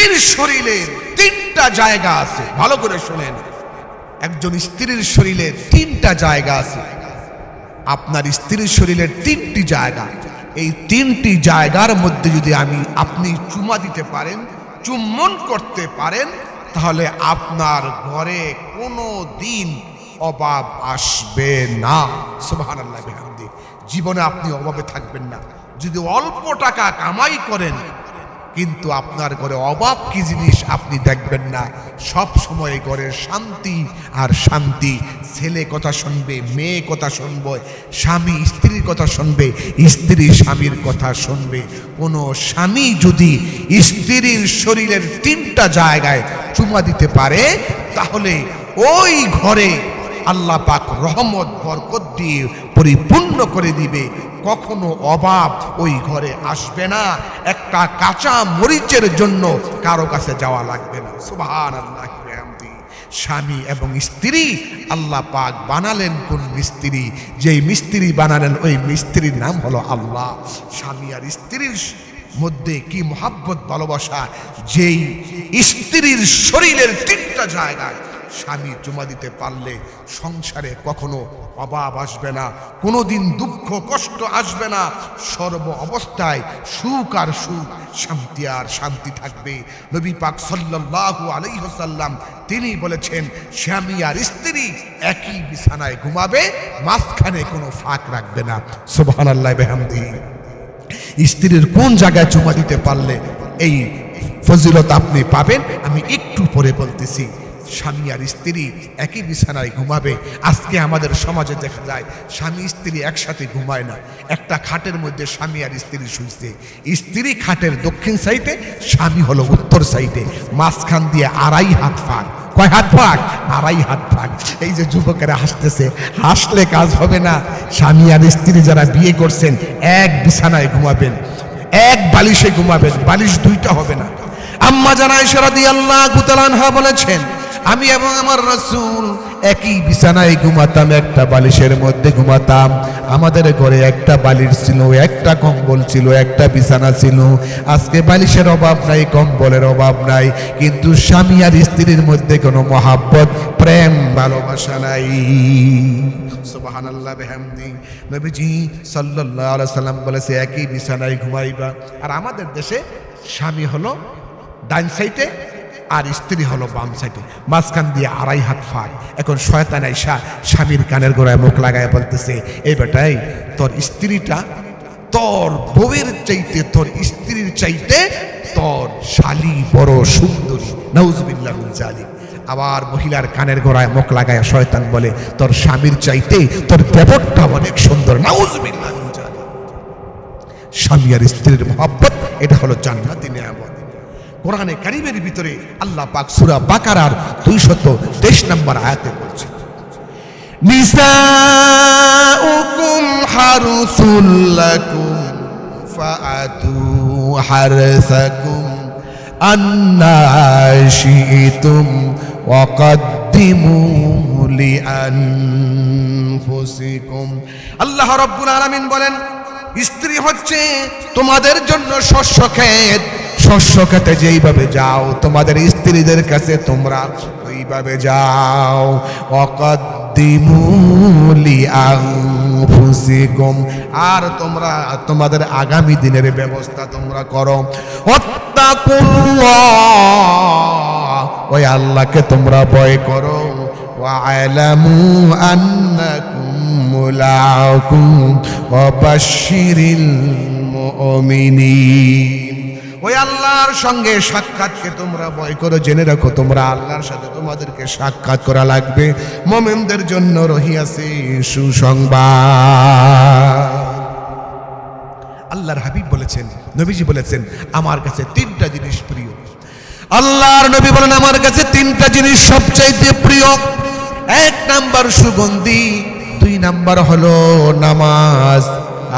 স্ত্রীর শরীরে তিনটা জায়গা আছে। ভালো করে শোনেন। একজন স্ত্রীর শরীরে তিনটা জায়গা আছে। আপনার স্ত্রীর শরীরের তিনটি জায়গা। এই তিনটি জায়গার মধ্যে যদি আমি আপনি চুমা দিতে পারেন, চুম্বন করতে পারেন, তাহলে আপনার ঘরে কোনো দিন অভাব আসবে না। বিহামদি। জীবনে আপনি অভাবে থাকবেন না। যদি অল্প টাকা কামাই করেন কিন্তু আপনার ঘরে অভাব কি জিনিস আপনি দেখবেন না। সব সময় ঘরের শান্তি আর শান্তি। ছেলে কথা শুনবে, মেয়ে কথা শুনবে, স্বামী স্ত্রীর কথা শুনবে, স্ত্রী স্বামীর কথা শুনবে। কোনো স্বামী যদি স্ত্রীর শরীরের তিনটা জায়গায় চুমা দিতে পারে, তাহলে ওই ঘরে আল্লাহ পাক রহমত, বরকত দিয়ে পরিপূর্ণ করে দিবে। কখনো অভাব ওই ঘরে আসবে না। একটা কাঁচা মরিচের জন্য কারও কাছে যাওয়া লাগবে না। সুবহান আল্লাহ স্বামী এবং স্ত্রী আল্লাহ পাক বানালেন কোন মিস্ত্রি? যেই মিস্ত্রি বানালেন ওই মিস্ত্রির নাম হলো আল্লাহ। স্বামী আর স্ত্রীর মধ্যে কি মোহাব্বত, ভালোবাসা? যেই স্ত্রীর শরীরের তিনটা জায়গায় স্বামী জমা দিতে পারলে সংসারে কখনো অভাব আসবে না, কোনোদিন দুঃখ কষ্ট আসবে না। সর্ব অবস্থায় সুখ আর সুখ, শান্তি আর শান্তি থাকবে। নবী পাক সাল্লাল্লাহু আলাইহি ওয়াসাল্লাম তিনি বলেছেন, স্বামী আর স্ত্রী একই বিছানায় ঘুমাবে, মাঝখানে কোনো ফাঁক রাখবে না। সোহান আল্লাহ বিহামদি। স্ত্রীর কোন জায়গায় চুমা দিতে পারলে এই ফজিলত আপনি পাবেন? আমি একটু পরে বলতেছি। স্বামী আর স্ত্রী একই বিছানায় ঘুমাবে। আজকে আমাদের সমাজে দেখা যায়, স্বামী স্ত্রী একসাথে ঘুমায় না। একটা খাটের মধ্যে স্বামী আর স্ত্রী শুইছে। স্ত্রী খাটের দক্ষিণ সাইডে, স্বামী হলো উত্তর সাইডে। মাঝখান দিয়ে আড়াই হাত ফাঁক। কয় হাত ফাঁক? আড়াই হাত ফাঁক। এই যে যুবকেরা হাসতেছে, হাসলে কাজ হবে না। স্বামী আর স্ত্রী যারা বিয়ে করছেন, এক বিছানায় ঘুমাবেন। এক বালিশে ঘুমাবেন। বালিশ দুইটা হবে না। আম্মা জানা ইশারা দিয়ে আল্লাহ গুতালানহা বলেছেন আমি এবং আমার রসুল একই বিছানায় ঘুমাতাম, একটা বালিশের মধ্যে ঘুমাতাম। আমাদের ঘরে একটা বালিশ ছিল, একটা কম্বল ছিল, একটা বিছানা ছিল। আজকে বালিশের অভাব নাই, কম্বলের অভাব নাই, কিন্তু স্বামী আর স্ত্রীর মধ্যে কোনো মহাব্বত, প্রেম, ভালোবাসা নাই। বলেছে, একই বিছানায় ঘুমাইবা। আর আমাদের দেশে স্বামী হলো ডান সাইডে আর স্ত্রী হলো বাম সাইডে। মাঝখান দিয়ে আড়াই হাত ফাঁক এখন শয়তান আইসা স্বামীর কানের গোড়ায় মুখ লাগায় বলতেছে, এই বেটাই, তোর স্ত্রীটা তোর বউয়ের চাইতে, তোর স্ত্রীর চাইতে তোর শালি বড় সুন্দরী। নাউজুবিল্লাহ মিন জালিম আবার মহিলার কানের গোড়ায় মুখ লাগায় শয়তান বলে, তোর স্বামীর চাইতে তোর ব্যাপারটা অনেক সুন্দর। নাউজুবিল্লাহ জালিম স্বামী আর স্ত্রীর মহব্বত, এটা হলো জান্নাতি নিয়ামত। কোরআনে কারিমের ভিতরে আল্লাহ পাক সূরা বাকারার 223 নম্বর আয়াতে বলছে, নিসাউকুম হারুসুল লাকুম ফাআতু হারসাকুম, আন্না শিইতুম, ওয়াকদ্দিমু লিআনফুসিকুম। আল্লাহ রাব্বুল আলামিন বলেন, স্ত্রী হচ্ছে তোমাদের জন্য শস্য ক্ষেত শস্য খেতে যেইভাবে যাও, তোমাদের স্ত্রীদের কাছে তোমরা ওইভাবে যাও, অকদ্দিমুলি আর তোমরা তোমাদের আগামী দিনের ব্যবস্থা তোমরা করো। ওই আল্লাহকে তোমরা ভয় করো। ওয়ালামু আন্নাকুম মুলাকুম ওই আল্লাহর সঙ্গে সাক্ষাৎকে তোমরা ভয় করো, জেনে রাখো, তোমরা আল্লাহর সাথে তোমাদেরকে সাক্ষাৎ করা লাগবে। মোমেনদের জন্য রহিয়াছে সুসংবাদ। আল্লাহর হাবিব বলেছেন, নবীজি বলেছেন, আমার কাছে তিনটা জিনিস প্রিয়। আল্লাহর নবী বলেন, আমার কাছে তিনটা জিনিস সবচাইতে প্রিয়। এক নাম্বার সুগন্ধি, দুই নাম্বার হলো নামাজ,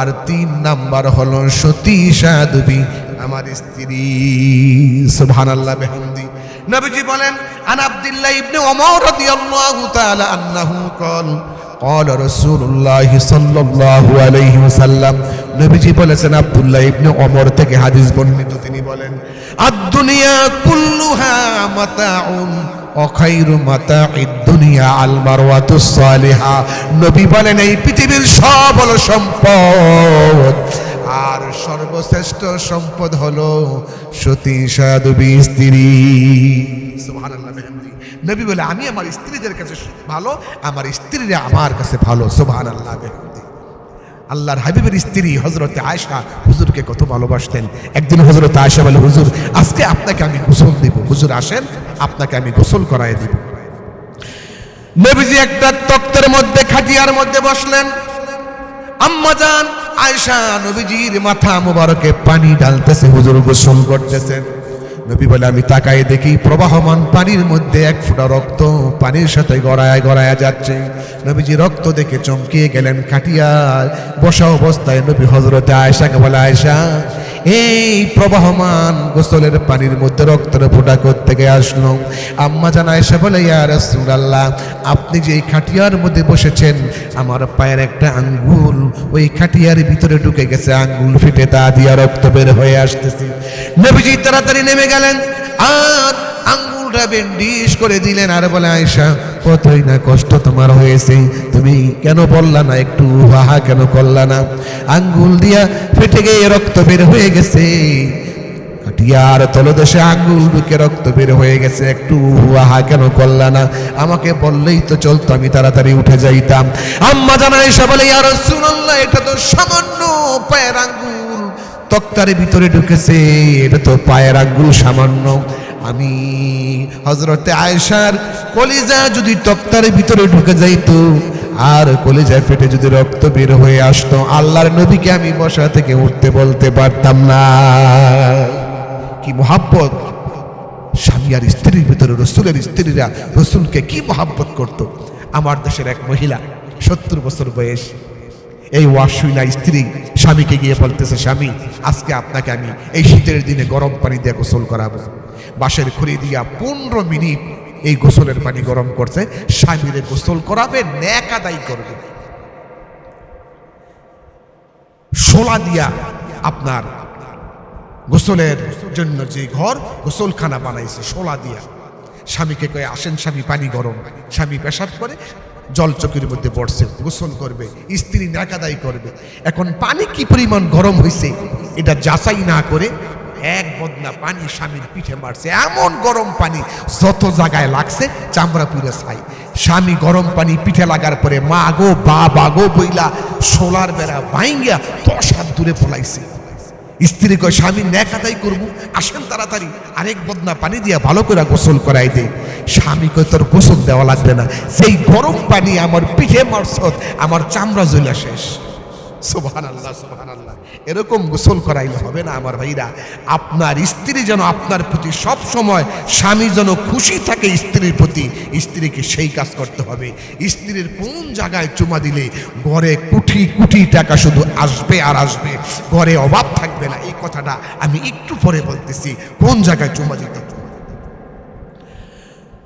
আর তিন নাম্বার হলো সতী সাধুবি। আমার স্ত্রী সুবহানাল্লাহ বিহামদি নবীজি বলেন আন আব্দুল্লাহ ইবনে ওমর রাদিয়াল্লাহু তাআলা আন্নাহু قال قال رسول الله صلى الله عليه وسلم নবীজি বলেছেন আব্দুল্লাহ ইবনে ওমর থেকে হাদিস বর্ণিত তিনি বলেন আদ দুনিয়া কুল কুল্লুহা মাতাউন অখাইরু মাতা দুনিয়া আল মারওয়াতুস সালিহা নবী বলেন এই পৃথিবীর সব হলো সম্পদ আর সর্বশ্রেষ্ঠ সম্পদ হলো সতী স্ত্রী। নবী বলে, আমি আমার স্ত্রীদের কাছে ভালো, আমার স্ত্রীরা আমার কাছে ভালো। সুবহানাল্লাহ বিহামদি। আল্লাহর হাবিবের স্ত্রী হজরতে আয়সা হুজুরকে কত ভালোবাসতেন। একদিন হজরত আয়সা বলে, হুজুর, আজকে আপনাকে আমি গোসল দিব। হুজুর আসেন, আপনাকে আমি গোসল করাই দিব। নবীজি একটা তক্তের মধ্যে, খাটিয়ার মধ্যে বসলেন। আম্মা যান আয়সা নবীজির মাথা মোবারকে পানি ঢালতেছে হুজুর গোসল করতেছেন। নবী বলে, আমি তাকাই দেখি প্রবাহমান পানির মধ্যে এক ফোঁটা রক্ত পানির সাথে গড়ায় গড়ায় যাচ্ছে। নবীজি রক্ত দেখে চমকিয়ে গেলেন খাটিয়ার বসা অবস্থায়। নবী হজরতে আয়সাকে বলে আয়সা এই প্রবাহমান গোসলের পানির মধ্যে রক্তের ফোঁটা থেকে আসলো? আম্মা জান আয়সা বলে, ইয়া রাসূলুল্লাহ, আপনি যে এই খাটিয়ার মধ্যে বসেছেন, আমার পায়ের একটা আঙ্গুল, ওই খাটিয়ার ভিতরে ঢুকে গেছে আঙ্গুল ফিটে, তা দিয়া রক্ত বের হয়ে আসতেছে। নবীজি তাড়াতাড়ি নেমে গেলেন। আর আঙ্গুলটা বেন্ডিশ করে দিলেন আর বলে আয়সা কতই না কষ্ট তোমার হয়েছে। তুমি কেন বললা না, একটু হাহা কেন করলা না? আঙ্গুল দিয়া ফেটে গিয়ে রক্ত বের হয়ে গেছে। কাটিয়ার তলদেশে আঙ্গুল ঢুকে রক্ত বের হয়ে গেছে। একটু আহা কেন করলা না? আমাকে বললেই তো চলতো, আমি তাড়াতাড়ি উঠে যাইতাম। আম্মা জানা এসে বলে আর শুনল্লা এটা তো সামান্য পায়ের আঙ্গুল। তক্তার ভিতরে ঢুকেছে, এটা তো পায়ের আঙ্গুল সামান্য। আমি হজরতে আয়েশার কলিজা যদি তক্তার ভিতরে ঢুকে যাইতো, আর কলিজায় ফেটে যদি রক্ত বের হয়ে আসতো, আল্লাহর নবীকে আমি বসা থেকে উঠতে বলতে পারতাম না। কি মহাব্বত? স্বামী আর স্ত্রীর ভিতরে, রসুলের স্ত্রীরা রসুলকে কি মহাব্বত করত? আমার দেশের এক মহিলা, সত্তর বছর বয়স। এই ওয়াশুইনা স্ত্রী স্বামীকে গিয়ে বলতেছে, স্বামী, আজকে আপনাকে আমি এই শীতের দিনে গরম পানি দিয়ে গোসল করাবো। বাঁশের খড়ি দিয়া পনেরো মিনিট এই গোসলের পানি গরম করছে, স্বামীরে গোসল করাবে, ন্যাক আদায় করবে। শোলা দিয়া আপনার গোসলের জন্য যে ঘর, গোসলখানা বানাইছে, শোলা দিয়া। স্বামীকে কয়ে, আসেন স্বামী, পানি গরম। স্বামী পেশাব করে জল চকির মধ্যে পড়ছে, গোসল করবে, স্ত্রী নাকাদাই করবে। এখন পানি কি পরিমাণ গরম হয়েছে এটা যাচাই না করে এক বদনা পানি স্বামীর পিঠে মারছে। এমন গরম পানি যত জায়গায় লাগছে চামড়া পুরে ছাই। স্বামী গরম পানি পিঠে লাগার পরে, মা গো বা গো, বইলা সোলার বেড়া বাইঙ্গা দশ হাত দূরে পলাইছে স্ত্রী কয়, স্বামী, ন্যাক আদায় করব। আসেন তাড়াতাড়ি, আরেক বদনা পানি দিয়া ভালো করে গোসল করাই দে। স্বামী কয়, তোর গোসল দেওয়া লাগবে না। সেই গরম পানি আমার পিঠে মারছত, আমার চামড়া জ্বলা শেষ। সুবহান আল্লাহ সুবহান আল্লাহ এরকম গোসল করাইলে হবে না আমার ভাইরা। আপনার স্ত্রী যেন আপনার প্রতি সব সময় স্বামী যেন খুশি থাকে স্ত্রীর প্রতি, স্ত্রীকে সেই কাজ করতে হবে। স্ত্রীর কোন জায়গায় চুমা দিলে ঘরে কুঠি কুটি টাকা শুধু আসবে আর আসবে, ঘরে অভাব থাকবে না। এই কথাটা আমি একটু পরে বলতেছি, কোন জায়গায় চুমা দিতে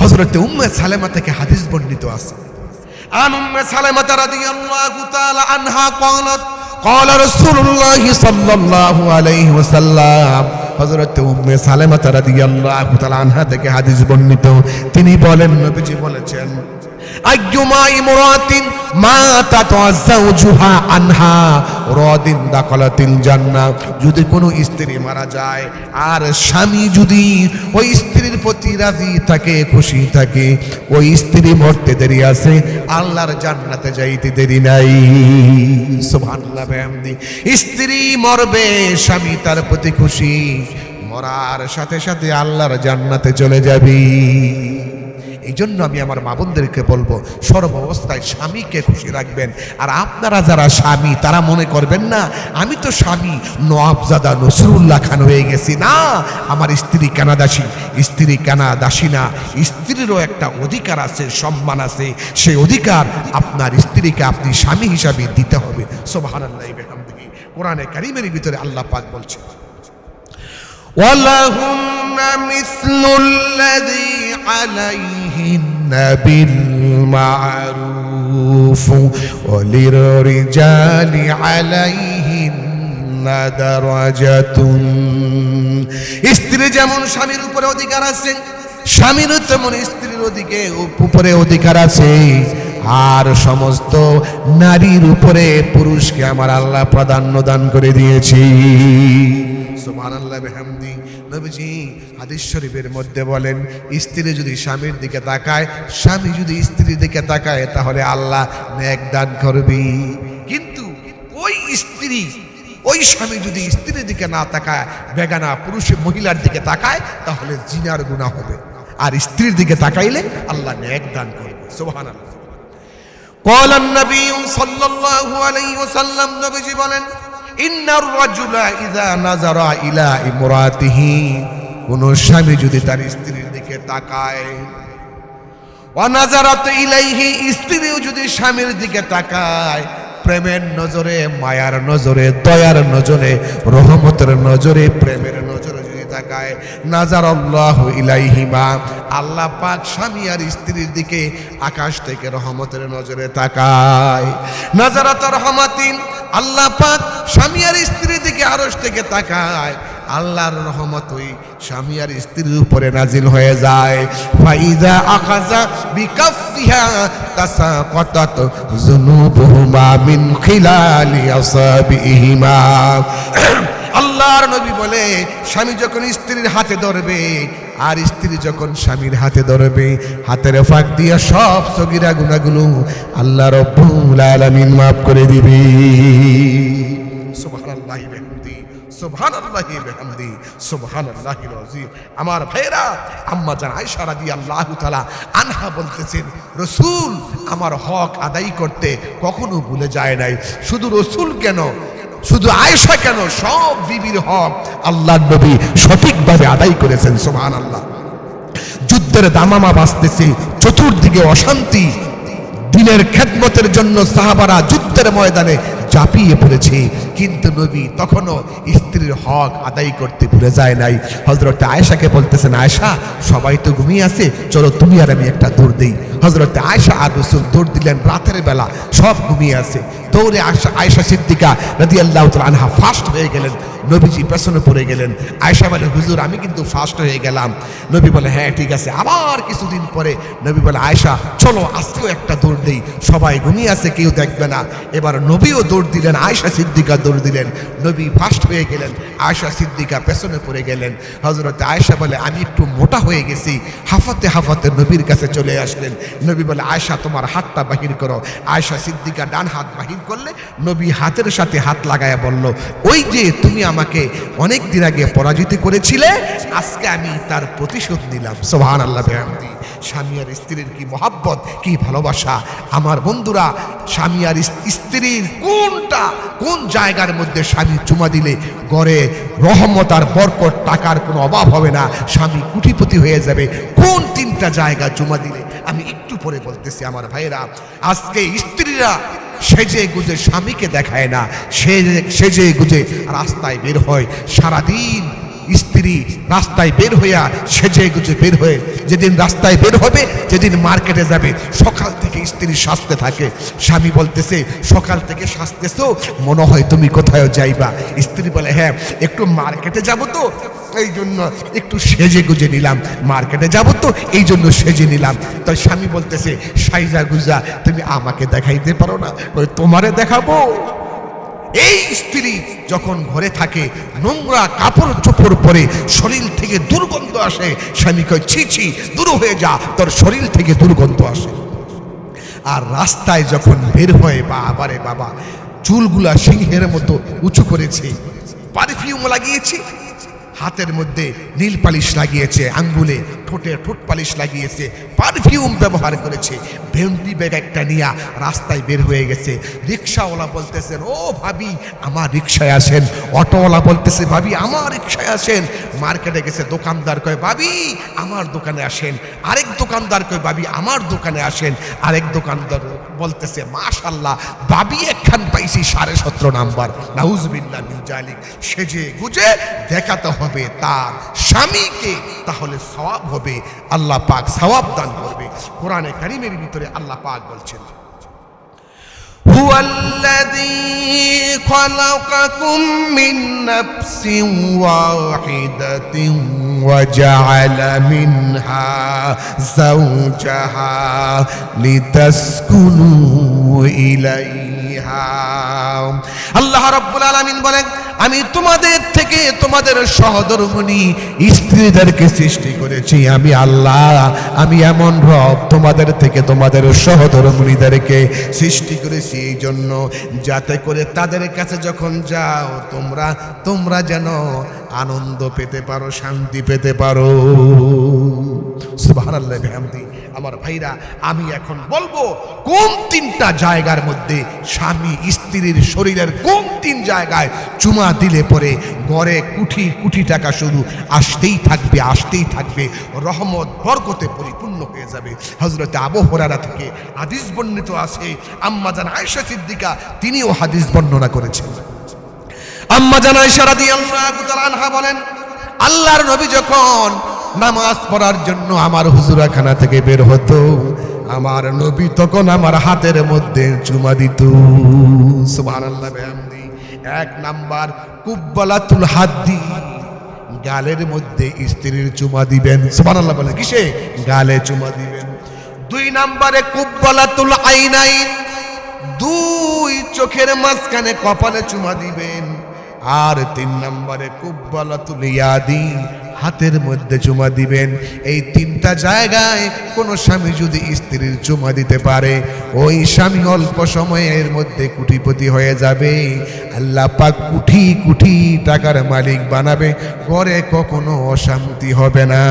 হজরতে উম্মে সালেমা থেকে হাদিস বর্ণিত আছে। عن ام سلمة رضي الله تعالى عنها قالت قال رسول الله صلى الله عليه وسلم হযরত উম্মে সালেমা রাদিয়াল্লাহু তাআলা আনহা থেকে হাদিস বর্ণিত তিনি বলেন নবীজি বলেছেন যদি কোনো স্ত্রী মারা যায়, আর স্বামী যদি ওই স্ত্রীর প্রতি রাজি থাকে, খুশি থাকে, ওই স্ত্রী মরতে দেরি আছে, আল্লাহর জান্নাতে যাইতে দেরি নাই। স্ত্রী মরবে, স্বামী তার প্রতি খুশি, মরার সাথে সাথে আল্লাহর জান্নাতে চলে যাবি। এই জন্য আমি আমার মা বোনদেরকে বলবো সর্ব অবস্থায় স্বামীকে খুশি রাখবেন আর আপনারা যারা স্বামী তারা মনে করবেন না আমি তো স্বামী নওয়াবজাদা নসরুল্লাহ খান হয়ে গেছি না আমার স্ত্রী কানা দাসী স্ত্রী কানা দাসী না স্ত্রীরও একটা অধিকার আছে সম্মান আছে সেই অধিকার আপনার স্ত্রীকে আপনি স্বামী হিসাবে দিতে হবে সোবাহান্লাহ বেহামদিহি কোরআনে কারিমের ভিতরে আল্লাহ পাক বলছে ولهن مثل الذي عليهن بالمعروف وللرجال عليهن درجة স্ত্রী যেমন স্বামীর উপরে অধিকার আছে স্বামীরও তেমন স্ত্রীর ওদিকে উপরে অধিকার আছে আর সমস্ত নারীর উপরে পুরুষকে আমার আল্লাহ প্রাধান্য দান করে দিয়েছি সুবহানাল্লাহ বিহামদি নবীজি হাদিস শরীফের মধ্যে বলেন স্ত্রী যদি স্বামীর দিকে তাকায় স্বামী যদি স্ত্রীর দিকে তাকায় তাহলে আল্লাহ নেক দান করবি কিন্তু ওই স্ত্রী ওই স্বামী যদি স্ত্রীর দিকে না তাকায় বেগানা পুরুষের মহিলার দিকে তাকায় তাহলে জিনার গুণা হবে আর স্ত্রীর দিকে তাকাইলে আল্লাহ নেক দান করবে সুবহানাল্লাহ قال النبي صلى الله عليه وسلم নবীজি বলেন ইন্নার রাজুলা ইযা নাজারা ইলা ইমরাতিহি। কোন স্বামী যদি তার স্ত্রীর দিকে তাকায় অনাজারাত ইলাইহি, স্ত্রীও যদি স্বামীর দিকে তাকায়, প্রেমের নজরে, মায়ার নজরে, দয়ার নজরে, রহমতের নজরে, প্রেমের নজরে যদি তাকায় নাজার আল্লাহ ইলাইহিমা, আল্লাহ পাক স্বামী আর স্ত্রীর দিকে আকাশ থেকে রহমতের নজরে তাকায়। নাজারাত রহমাতিন আল্লাহ পাক স্বামী আর স্ত্রীর দিকে আরশ থেকে তাকায়। আল্লাহর রহমত ওই স্বামী আর স্ত্রীর উপরে নাজিল হয়ে যায়। ফাইদা আকাজা বিকাফিহা তাসাকাতাত যুনুবুহুমা মিন খিলালি আসাবিহিমা। আল্লাহর নবী বলে, স্বামী যখন স্ত্রীর হাতে ধরবে, আর স্ত্রী যখন স্বামীর হাতে ধরবে, হাতের ফাঁক দিয়া সব সগিরা গুণাগুলো আল্লাহ রব্বুল আলামিন মাফ করে দিবে। সুবহানাল্লাহি আমার ভাইরা আম্মা জান আয়েশা রাদিয়াল্লাহু তাআলা আনহা বলতেছেন, রসূল আমার হক আদায় করতে কখনো ভুলে যায় নাই। শুধু রসূল কেন? শুধু আয়েশা কেন? সব বিবির হক আল্লাহ নবী সঠিকভাবে আদায় করেছেন সোহান আল্লাহ যুদ্ধের দামামা বাঁচতেছে, চতুর্দিকে অশান্তি। দিনের খেদমতের জন্য সাহাবারা যুদ্ধের ময়দানে চাপিয়ে পড়েছে। কিন্তু নবী তখনও স্ত্রীর হক আদায় করতে ভুলে যায় নাই। হজরত আয়েশাকে বলতেছেন, আয়েশা, সবাই তো ঘুমিয়ে আছে। চলো তুমি আর আমি একটা দৌড় দিই। হজরত আয়েশা আর রসুল দৌড় দিলেন, রাতের বেলা সব ঘুমিয়ে আছে। দৌড়ে আয়সা আয়েশা সিদ্দিকা রাদি আল্লাহ আনহা ফাস্ট হয়ে গেলেন, নবীজি পেছনে পড়ে গেলেন। আয়েশা বলে, হুজুর, আমি কিন্তু ফার্স্ট হয়ে গেলাম। নবী বলে হ্যাঁ ঠিক আছে। আবার কিছুদিন পরে নবী বলে, আয়েশা, চলো, আজকেও একটা দৌড় দেই। সবাই ঘুমিয়ে আছে, কেউ দেখবে না। এবার নবীও দৌড় দিলেন, আয়েশা সিদ্দিকা দৌড় দিলেন। নবী ফার্স্ট হয়ে গেলেন, আয়েশা সিদ্দিকা পেছনে পড়ে গেলেন। হজরত আয়েশা বলে, আমি একটু মোটা হয়ে গেছি। হাফাতে হাফাতে নবীর কাছে চলে আসলেন। নবী বলে, আয়েশা, তোমার হাতটা বাহির করো। আয়েশা সিদ্দিকা ডান হাত বাহির করলে নবী হাতের সাথে হাত লাগায়া বলল, ওই যে তুমি আমাকে অনেক দিন আগে পরাজিত করেছিলে, আজকে আমি তার প্রতিশোধ নিলাম। সোহান আল্লাহ বেহামদি। স্বামী আর স্ত্রীর কি মহাব্বত, কি ভালোবাসা? আমার বন্ধুরা, স্বামী আর স্ত্রীর কোনটা, কোন জায়গার মধ্যে স্বামী চুমা দিলে গড়ে রহমত আর বরকত, টাকার কোনো অভাব হবে না, স্বামী কুটিপতি হয়ে যাবে। কোন তিনটা জায়গা চুমা দিলে আমি একটু পরে বলতেছি, আমার ভাইয়েরা, আজকে স্ত্রীরা সেজে গুজে স্বামীকে দেখায় না, সেজে সেজে গুজে রাস্তায় বের হয়। সারাদিন স্ত্রী রাস্তায় বের হইয়া সেজে গুজে বের হয়ে, যেদিন রাস্তায় বের হবে, যেদিন মার্কেটে যাবে, সকাল থেকে স্ত্রী সাজতে থাকে। স্বামী বলতেছে, সকাল থেকে সাজতেছো? মনে হয় তুমি কোথায় যাইবা। স্ত্রী বলে হ্যাঁ একটু মার্কেটে যাব তো। এই জন্য একটু সেজে গুজে নিলাম। মার্কেটে যাব তো এই জন্য সেজে নিলাম। তো স্বামী বলতেছে সাইজা গুজা তুমি আমাকে দেখাইতে পারো না। বলে, তোমারে দেখাবো। এই স্ত্রী যখন ঘরে থাকে নোংরা কাপড় চোপড় পরে শরীর থেকে দুর্গন্ধ আসে। স্বামী কয় ছি ছি দূর হয়ে যা তোর শরীর থেকে দুর্গন্ধ আসে। আর রাস্তায় যখন বের হয় বা আবারে বাবা চুলগুলা সিংহের মতো উঁচু করেছে পারফিউম লাগিয়েছে হাতের মধ্যে নীল পালিশ লাগিয়েছে আঙ্গুলে। ঠোঁটে ঠোঁট পালিশ লাগিয়েছে পারফিউম ব্যবহার করেছে। ভেন্টি ব্যাগ একটা নিয়ে রাস্তায় বের হয়ে গেছে। রিক্সাওয়ালা বলতেছেন, ও ভাবি, আমার রিক্সায় আসেন। অটোওয়ালা বলতেছে, ভাবি, আমার রিক্সায় আসেন। মার্কেটে গেছে দোকানদার, কয়, ভাবি, আমার দোকানে আসেন। আরেক দোকানদার কয়, ভাবি, আমার দোকানে আসেন। আরেক দোকানদার বলতেছে মাশাল্লাহ বাবি একখান পাইছি সাড়ে সতেরো নাম্বার। নাউজবিল্লা মিন জালিক। সেজে গুজে দেখাতে হবে তার স্বামীকে, তাহলে সওয়াব হবে আল্লাহ পাক সওয়াব দান করবে কোরআনে কারিমের ভিতরে আল্লাহ পাক বলছেন هو الذي خلقكم من نفس واحدة وجعل منها زوجها لتسكنوا إليها আল্লাহ রাব্বুল আলামিন বলেন আমি তোমাদের থেকে তোমাদের সহধর্মণী স্ত্রীদেরকে সৃষ্টি করেছি। আমি আল্লাহ, আমি এমন রব তোমাদের থেকে তোমাদের সহধর্মণীদেরকে সৃষ্টি করেছি এই জন্য, যাতে করে তাদের কাছে যখন যাও, তোমরা তোমরা যেন আনন্দ পেতে পারো, শান্তি পেতে পারো। সুবহানাল্লাহ, বিহামদি। আমার ভাইরা, আমি এখন বলব, কোন তিনটা জায়গার মধ্যে স্বামী স্ত্রীর শরীরের কোন তিন জায়গায় চুমা দিলে পরে গড়ে কুঠি কুঠি টাকা শুধু আসতেই থাকবে আসতেই থাকবে, রহমত, বরকতে পরিপূর্ণ হয়ে যাবে। হজরতে আবহরারা থেকে হাদিস বর্ণিত আছে, আম্মা জান আয়েশা সিদ্দিকা, তিনিও হাদিস বর্ণনা করেছেন। আম্মা জান আয়েশা রাদিয়াল্লাহু তাআলা বলেন, আল্লাহর নবী যখন নামাজ পড়ার জন্য আমার হুজুরাখানা থেকে বের হতো। আমার নবী তখন আমার হাতের মধ্যে চুমা দিত। এক নাম্বার কুব্বালাতুল হাদ্দি। গালের মধ্যে স্ত্রীর চুমা দিবেন। সুবহানাল্লাহ বলে কিসে? গালে চুমা দিবেন। দুই নাম্বারে কুব্বালাতুল আইনাইন। দুই চোখের মাঝখানে কপালে চুমা দিবেন। আর তিন নম্বরে কুব্বালাতুল ইয়াদি হাতের মধ্যে জমা দিবেন। এই তিনটা জায়গায় কোনো স্বামী যদি স্ত্রীর জমা দিতে পারে, ওই স্বামী অল্প সময়ের মধ্যে কুটিপতি হয়ে যাবে। আল্লাহ পাক কুঠি কুঠি টাকার মালিক বানাবে। ঘরে কখনো অশান্তি হবে না।